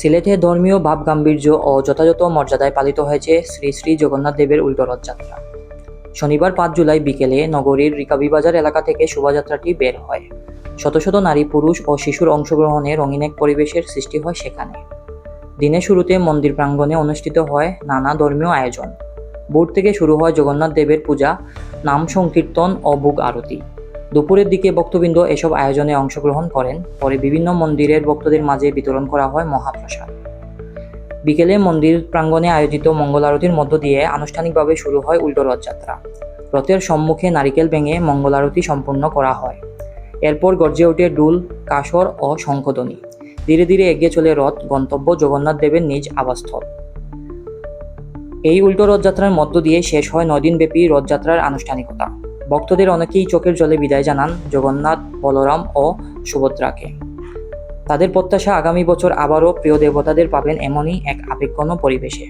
সিলেটে ধর্মীয় ভাব গাম্ভীর্য ও যথাযথ মর্যাদায় পালিত হয়েছে শ্রী শ্রী জগন্নাথ দেবের উল্টো রথযাত্রা। শনিবার পাঁচ জুলাই বিকেলে নগরীর রিকাবি বাজার এলাকা থেকে শোভাযাত্রাটি বের হয়। শত শত নারী, পুরুষ ও শিশুর অংশগ্রহণে রঙিন এক পরিবেশের সৃষ্টি হয় সেখানে। দিনের শুরুতে মন্দির প্রাঙ্গণে অনুষ্ঠিত হয় নানা ধর্মীয় আয়োজন। ভোর থেকে শুরু হয় জগন্নাথ দেবের পূজা, নাম সংকীর্তন ও বুক আরতি। দুপুরের দিকে ভক্তবৃন্দ এসব আয়োজনে অংশগ্রহণ করেন। পরে বিভিন্ন মন্দিরের ভক্তদের মাঝে বিতরণ করা হয় মহাপ্রসাদ। বিকেলে মন্দির প্রাঙ্গণে আয়োজিত মঙ্গল আরতির মধ্য দিয়ে আনুষ্ঠানিকভাবে শুরু হয় উল্টো রথযাত্রা। রথের সম্মুখে নারিকেল ভেঙে মঙ্গল আরতি সম্পূর্ণ করা হয়। এরপর গর্জে ওঠে ডুল, কাসর ও শঙ্খধ্বনি। ধীরে ধীরে এগিয়ে চলে রথ, গন্তব্য জগন্নাথ দেবের নিজ আবাসস্থল। এই উল্টো রথযাত্রার মধ্য দিয়ে শেষ হয় নদিনব্যাপী রথযাত্রার আনুষ্ঠানিকতা। ভক্তদের অনেকেই চোখের জলে বিদায় জানান জগন্নাথ, বলরাম ও সুভদ্রাকে। তাদের প্রত্যাশা আগামী বছর আবারও প্রিয় দেবতাদের পাবেন এমনই এক আবেগঘন পরিবেশে।